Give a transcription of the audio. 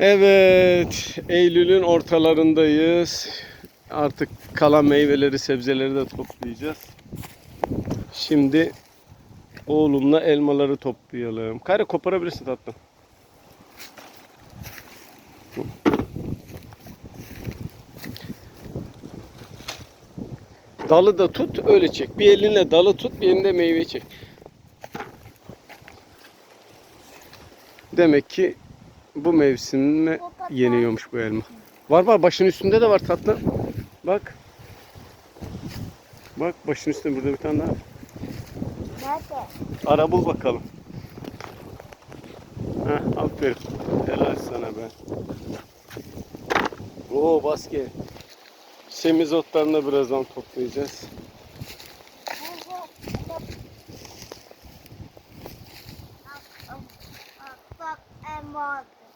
Evet, Eylül'ün ortalarındayız. Artık kalan meyveleri, sebzeleri de toplayacağız. Şimdi oğlumla elmaları toplayalım. Kare koparabilirsin tatlım. Dalı da tut, öyle çek. Bir elinle dalı tut, bir elinde meyve çek. Demek ki bu mevsimde yeniyormuş bu elma. Var var başın üstünde de var tatlı. Bak. Bak başın üstünde burada bir tane daha. Nerede? Ara bul bakalım. Heh, aferin. Helal sana be. Oo baske. Semiz otlarını da birazdan toplayacağız. Bak, bak, bak, bak,